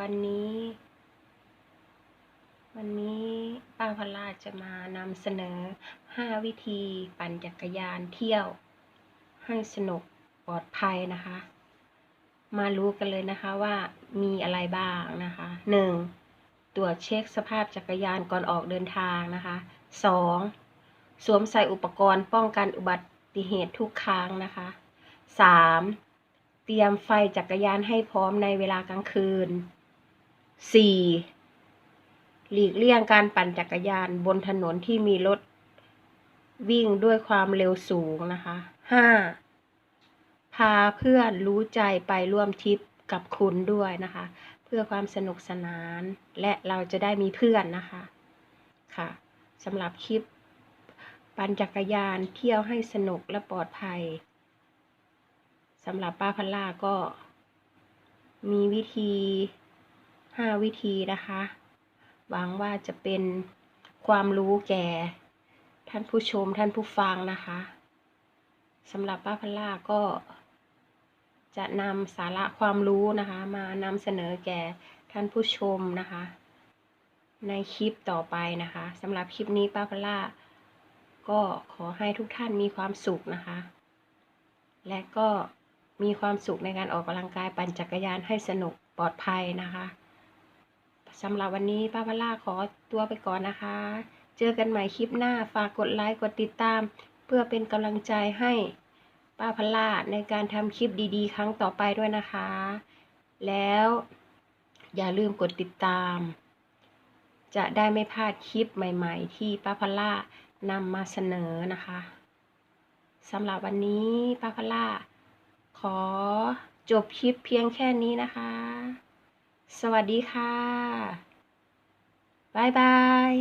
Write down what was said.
วันนี้ วันนี้ป้าพลาจะมานำเสนอ 5 วิธีปั่นจักรยานเที่ยว ให้สนุกปลอดภัยนะคะ มารู้กันเลยนะคะว่ามีอะไรบ้างนะคะ 1. ตรวจเช็คสภาพจักรยานก่อนออกเดินทางนะคะ 2. สวมใส่อุปกรณ์ป้องกันอุบัติเหตุทุกครั้งนะคะ 3. เตรียมไฟจักรยานให้พร้อมในเวลากลางคืน 4. หลีกเลี่ยงการปั่นจักรยานบนถนนที่มีรถวิ่งด้วยความเร็วสูงนะคะ 5. พาเพื่อนรู้ใจไปร่วมทริปกับคุณด้วยนะคะ เพื่อความสนุกสนานและเราจะได้มีเพื่อนนะคะ ค่ะสำหรับคลิป ปั่นจักรยานเที่ยวให้สนุกและปลอดภัยสำหรับป้าพัลล่าก็มีวิธี ห้าวิธีนะคะ หวังว่าจะเป็นความรู้แก่ ท่านผู้ชมท่านผู้ฟังนะคะสำหรับป้าพัลล่าก็ จะนำสาระความรู้นะคะ มานำเสนอแก่ท่านผู้ชมนะคะ ในคลิปต่อไปนะคะสำหรับคลิปนี้ป้าพัลล่าก็ขอให้ทุกท่านมีความสุขนะคะ และก็มีความสุขในการออกกำลังกายปั่นจักรยานให้สนุกปลอดภัยนะคะ สำหรับวันนี้ป้าพลาขอตัวไปก่อนนะคะ เจอกันใหม่คลิปหน้าฝากกดไลค์กดติดตาม เพื่อเป็นกำลังใจให้ป้าพลาในการทำคลิปดีๆ ครั้งต่อไปด้วยนะคะ แล้วอย่าลืมกดติดตาม จะได้ไม่พลาดคลิปใหม่ๆ ที่ป้าพลานำมาเสนอนะคะสำหรับวันนี้ป้าพล่าขอจบคลิปเพียงแค่นี้นะคะ สวัสดีค่ะ บ๊ายบาย